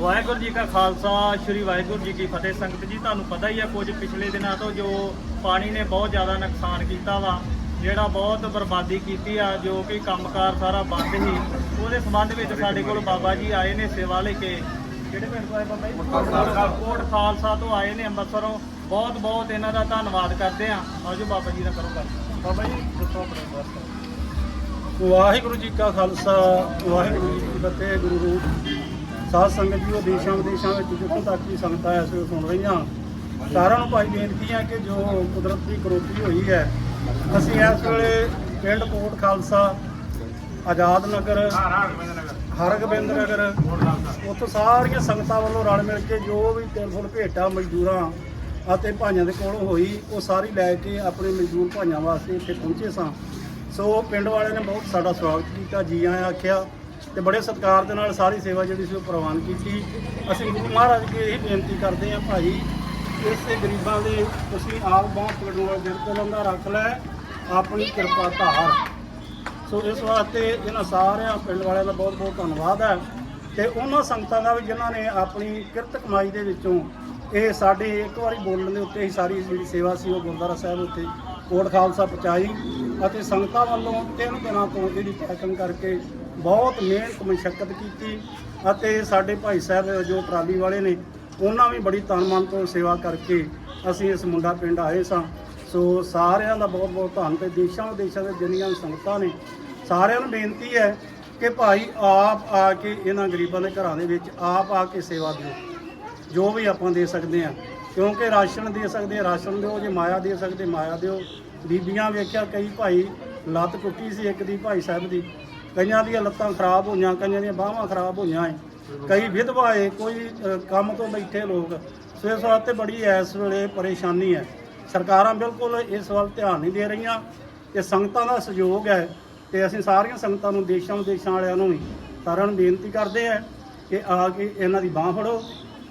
ਵਾਹਿਗੁਰੂ ਜੀ ਕਾ ਖਾਲਸਾ ਸ੍ਰੀ ਵਾਹਿਗੁਰੂ ਜੀ ਕੀ ਫਤਿਹ। ਸੰਗਤ ਜੀ ਤੁਹਾਨੂੰ ਪਤਾ ਹੀ ਆ ਕੁਝ ਪਿਛਲੇ ਦਿਨਾਂ ਤੋਂ ਜੋ ਪਾਣੀ ਨੇ ਬਹੁਤ ਜ਼ਿਆਦਾ ਨੁਕਸਾਨ ਕੀਤਾ ਵਾ ਜਿਹੜਾ ਬਹੁਤ ਬਰਬਾਦੀ ਕੀਤੀ ਆ ਜੋ ਕਿ ਕੰਮਕਾਰ ਸਾਰਾ ਬੰਦ ਸੀ ਉਹਦੇ ਸੰਬੰਧ ਵਿੱਚ ਸਾਡੇ ਕੋਲ ਬਾਬਾ ਜੀ ਆਏ ਨੇ ਸੇਵਾ ਲੈ ਕੇ। ਕਿਹੜੇ ਪਿੰਡ ਤੋਂ ਆਏ ਬਾਬਾ ਜੀ? ਕੋਟ ਖਾਲਸਾ ਤੋਂ ਆਏ ਨੇ ਅੰਮ੍ਰਿਤਸਰੋਂ। ਬਹੁਤ ਬਹੁਤ ਇਹਨਾਂ ਦਾ ਧੰਨਵਾਦ ਕਰਦੇ ਆ ਆਜੋ ਬਾਬਾ ਜੀ ਦਾ ਕਰੋ ਗੱਲ। ਬਾਬਾ ਜੀ, ਦੱਸੋ ਆਪਣੇ ਵਾਸਤੇ ਵਾਹਿਗੁਰੂ ਜੀ ਕਾ ਖਾਲਸਾ, ਵਾਹਿਗੁਰੂ ਜੀ ਕੀ ਫਤਿਹ, ਗੁਰੂ ਰੂਪ। ਸਾਧ ਸੰਗਤ ਜੀ, ਉਹ ਦੇਸ਼ਾਂ ਵਿਦੇਸ਼ਾਂ ਵਿੱਚ ਜਿੱਥੋਂ ਤੱਕ ਵੀ ਸੰਗਤਾਂ ਇਸ ਵੇਲੇ ਸੁਣ ਰਹੀਆਂ। ਸਾਰਿਆਂ ਨੂੰ ਭਾਈ ਬੇਨਤੀ ਹੈ ਕਿ ਜੋ ਕੁਦਰਤ ਦੀ ਕਰੋਪੀ ਹੋਈ ਹੈ, ਅਸੀਂ ਇਸ ਵੇਲੇ ਪਿੰਡ ਕੋਟ ਖਾਲਸਾ, ਆਜ਼ਾਦ ਨਗਰ, ਹਰਗੋਬਿੰਦ ਨਗਰ, ਉੱਥੋਂ ਸਾਰੀਆਂ ਸੰਗਤਾਂ ਵੱਲੋਂ ਰਲ ਮਿਲ ਕੇ ਜੋ ਵੀ ਤਿੰਨ ਫੁੱਲ ਭੇਟਾ, ਮਜ਼ਦੂਰਾਂ ਅਤੇ ਭਾਈਆਂ ਦੇ ਕੋਲ ਹੋਈ, ਉਹ ਸਾਰੀ ਲੈ ਕੇ ਆਪਣੇ ਮਜ਼ਦੂਰ ਭਾਈਆਂ ਵਾਸਤੇ ਇੱਥੇ ਪਹੁੰਚੇ ਸਾਂ। ਸੋ ਪਿੰਡ ਵਾਲਿਆਂ ਨੇ ਬਹੁਤ ਸਾਡਾ ਸਵਾਗਤ ਕੀਤਾ, ਜੀ ਆਇਆਂ ਆਖਿਆ ਤੇ ਬੜੇ ਸਤਿਕਾਰ ਦੇ ਨਾਲ ਸਾਰੀ ਸੇਵਾ ਜਿਹੜੀ ਸੀ ਉਹ ਪ੍ਰਵਾਨ ਕੀਤੀ। ਅਸੀਂ ਗੁਰੂ ਮਹਾਰਾਜ ਅੱਗੇ ਇਹ ਬੇਨਤੀ ਕਰਦੇ ਹਾਂ ਭਾਈ, ਇਸ ਗਰੀਬਾਂ ਦੇ ਤੁਸੀਂ ਆਪ ਬਾਹ ਪਕੜਨ ਵਾਲੇ ਦਿਲ ਕੋਲ ਅੰਦਾ ਰੱਖ ਲੈ, ਆਪਣੀ ਕਿਰਪਾ ਧਾਰ। ਸੋ ਇਸ ਵਾਸਤੇ ਇਹਨਾਂ ਸਾਰਿਆਂ ਪਿੰਡ ਵਾਲਿਆਂ ਦਾ ਬਹੁਤ ਬਹੁਤ ਧੰਨਵਾਦ ਹੈ। ਤੇ ਉਹਨਾਂ ਸੰਗਤਾਂ ਦਾ ਵੀ ਜਿਨ੍ਹਾਂ ਨੇ ਆਪਣੀ ਕਿਰਤ ਕਮਾਈ ਦੇ ਵਿੱਚੋਂ ਇਹ ਸਾਡੇ ਇੱਕ ਵਾਰੀ ਬੋਲਣ ਦੇ ਉੱਤੇ ਹੀ ਸਾਰੀ ਜਿਹੜੀ ਸੇਵਾ ਸੀ ਉਹ ਗੁਰਦੁਆਰਾ ਸਾਹਿਬ ਉੱਤੇ ਕੋਟ ਖਾਲਸਾ ਪਹੁੰਚਾਈ ਅਤੇ ਸੰਗਤਾਂ ਵੱਲੋਂ ਤਿੰਨ ਦਿਨਾਂ ਤੋਂ ਜਿਹੜੀ ਪੈਕਿੰਗ ਕਰਕੇ ਬਹੁਤ ਮਿਹਨਤ ਮਸ਼ੱਕਤ ਕੀਤੀ ਅਤੇ ਸਾਡੇ ਭਾਈ ਸਾਹਿਬ ਜੋ ਟਰਾਲੀ ਵਾਲੇ ਨੇ, ਉਹਨਾਂ ਵੀ ਬੜੀ ਤਨ ਮਨ ਤੋਂ ਸੇਵਾ ਕਰਕੇ ਅਸੀਂ ਇਸ ਮੁੰਡਾ ਪਿੰਡ ਆਏ ਸਾਂ। ਸੋ ਸਾਰਿਆਂ ਦਾ ਬਹੁਤ ਬਹੁਤ ਧੰਨ ਤੇ ਦੇਸ਼ਾਂ ਵਿਦੇਸ਼ਾਂ ਦੇ ਜਿੰਨੀਆਂ ਵੀ ਸੰਗਤਾਂ ਨੇ, ਸਾਰਿਆਂ ਨੂੰ ਬੇਨਤੀ ਹੈ ਕਿ ਭਾਈ ਆਪ ਆ ਕੇ ਇਹਨਾਂ ਗਰੀਬਾਂ ਦੇ ਘਰਾਂ ਦੇ ਵਿੱਚ ਆਪ ਆ ਕੇ ਸੇਵਾ ਦਿਓ। ਜੋ ਵੀ ਆਪਾਂ ਦੇ ਸਕਦੇ ਆ ਕਿਉਂਕਿ ਰਾਸ਼ਨ ਦੇ ਸਕਦੇ ਰਾਸ਼ਨ ਦਿਓ, ਜੇ ਮਾਇਆ ਦੇ ਸਕਦੇ, ਮਾਇਆ ਦਿਓ। ਬੀਬੀਆਂ ਵੇਖਿਆ, ਕਈ ਭਾਈ ਲੱਤ ਟੁੱਟੀ ਸੀ ਇੱਕ ਦੀ, ਭਾਈ ਸਾਹਿਬ ਦੀ। ਕਈਆਂ ਦੀਆਂ ਲੱਤਾਂ ਖਰਾਬ ਹੋਈਆਂ, ਕਈਆਂ ਦੀਆਂ ਬਾਹਾਂ ਖਰਾਬ ਹੋਈਆਂ ਏ। ਕਈ ਵਿਧਵਾ ਏ, ਕੋਈ ਕੰਮ ਤੋਂ ਬੈਠੇ ਲੋਕ। ਸੋ ਇਸ ਵਾਸਤੇ ਬੜੀ ਇਸ ਵੇਲੇ ਪਰੇਸ਼ਾਨੀ ਹੈ। ਸਰਕਾਰਾਂ ਬਿਲਕੁਲ ਇਸ ਵੱਲ ਧਿਆਨ ਨਹੀਂ ਦੇ ਰਹੀਆਂ। ਤੇ ਸੰਗਤਾਂ ਦਾ ਸਹਿਯੋਗ ਹੈ ਤੇ ਅਸੀਂ ਸਾਰੀਆਂ ਸੰਗਤਾਂ ਨੂੰ ਦੇਸ਼ਾਂ ਵਿਦੇਸ਼ਾਂ ਵਾਲਿਆਂ ਨੂੰ ਵੀ ਸਾਰਿਆਂ ਨੂੰ ਬੇਨਤੀ ਕਰਦੇ ਆ ਕਿ ਆ ਕੇ ਇਹਨਾਂ ਦੀ ਬਾਹ ਫੜੋ।